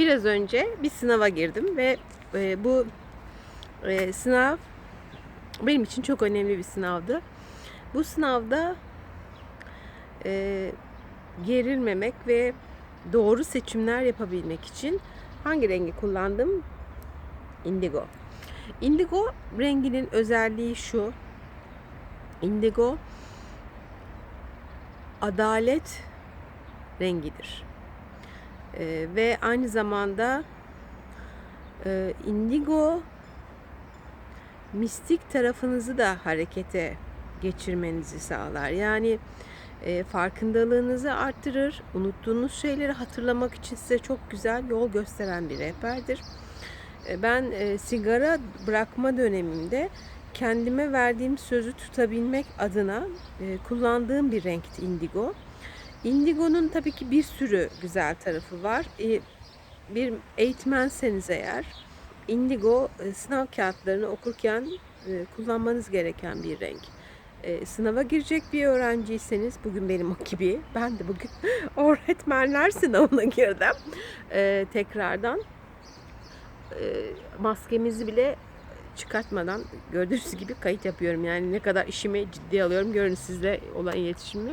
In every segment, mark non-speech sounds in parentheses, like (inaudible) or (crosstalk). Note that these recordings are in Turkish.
Biraz önce bir sınava girdim ve e, bu e, sınav benim için çok önemli bir sınavdı. Bu sınavda e, gerilmemek ve doğru seçimler yapabilmek için hangi rengi kullandım? Indigo. Indigo renginin özelliği şu. Indigo adalet rengidir. Ee, ve aynı zamanda e, indigo mistik tarafınızı da harekete geçirmenizi sağlar. Yani e, farkındalığınızı arttırır. Unuttuğunuz şeyleri hatırlamak için size çok güzel yol gösteren bir rehberdir. E, ben e, sigara bırakma dönemimde kendime verdiğim sözü tutabilmek adına e, kullandığım bir renkti indigo. Indigo'nun tabii ki bir sürü güzel tarafı var. E, bir eğitmenseniz eğer indigo e, sınav kağıtlarını okurken e, kullanmanız gereken bir renk. Sınava girecek bir öğrenciyseniz bugün benim o gibi ben de bugün (laughs) öğretmenler sınavına girdim tekrardan maskemizi bile çıkartmadan gördüğünüz gibi kayıt yapıyorum. Yani ne kadar işimi ciddiye alıyorum. Görün sizle olan iletişimi.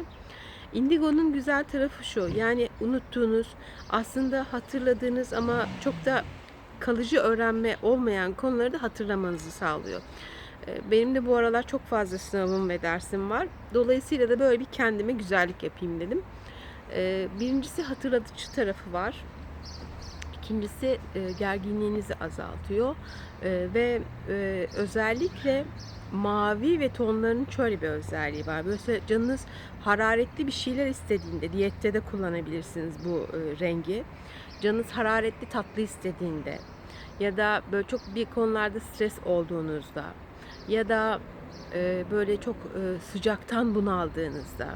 Indigo'nun güzel tarafı şu. Yani unuttuğunuz, aslında hatırladığınız ama çok da kalıcı öğrenme olmayan konuları da hatırlamanızı sağlıyor. E, Benim de bu aralar çok fazla sınavım ve dersim var. Dolayısıyla da böyle bir kendime güzellik yapayım dedim. E, Birincisi hatırlatıcı tarafı var. İkincisi e, gerginliğinizi azaltıyor E, ve e, özellikle mavi ve tonlarının şöyle bir özelliği var. Böyle canınız hararetli bir şeyler istediğinde diyette de kullanabilirsiniz bu e, rengi. Canınız hararetli tatlı istediğinde ya da böyle çok bir konularda stres olduğunuzda ya da e, böyle çok e, sıcaktan bunaldığınızda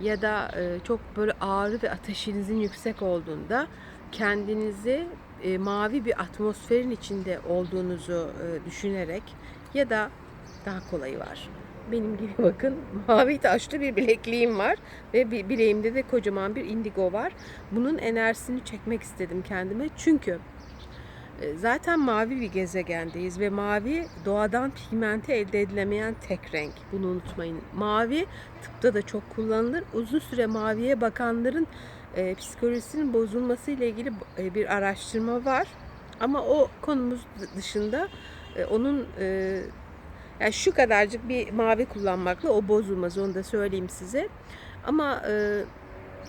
ya da e, çok böyle ağrı ve ateşinizin yüksek olduğunda kendinizi e, mavi bir atmosferin içinde olduğunuzu e, düşünerek ya da daha kolayı var. Benim gibi (laughs) bakın mavi taşlı bir bilekliğim var ve bileğimde de kocaman bir indigo var. Bunun enerjisini çekmek istedim kendime. Çünkü e, zaten mavi bir gezegendeyiz ve mavi doğadan pigmente elde edilemeyen tek renk. Bunu unutmayın. Mavi tıpta da çok kullanılır. Uzun süre maviye bakanların e, psikolojisinin bozulması ile ilgili e, bir araştırma var. Ama o konumuz dışında e, onun e, yani şu kadarcık bir mavi kullanmakla o bozulmaz onu da söyleyeyim size. Ama e,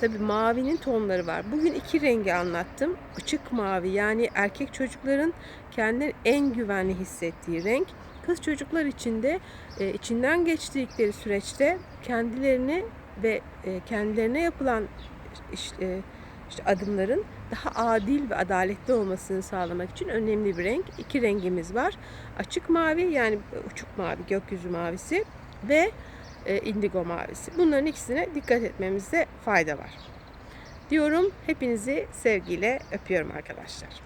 tabii mavinin tonları var. Bugün iki rengi anlattım. Açık mavi yani erkek çocukların kendileri en güvenli hissettiği renk. Kız çocuklar için de e, içinden geçtirdikleri süreçte kendilerini ve e, kendilerine yapılan iş- e, işte adımların daha adil ve adaletli olmasını sağlamak için önemli bir renk. İki rengimiz var. Açık mavi yani uçuk mavi, gökyüzü mavisi ve e, indigo mavisi. Bunların ikisine dikkat etmemizde fayda var. Diyorum hepinizi sevgiyle öpüyorum arkadaşlar.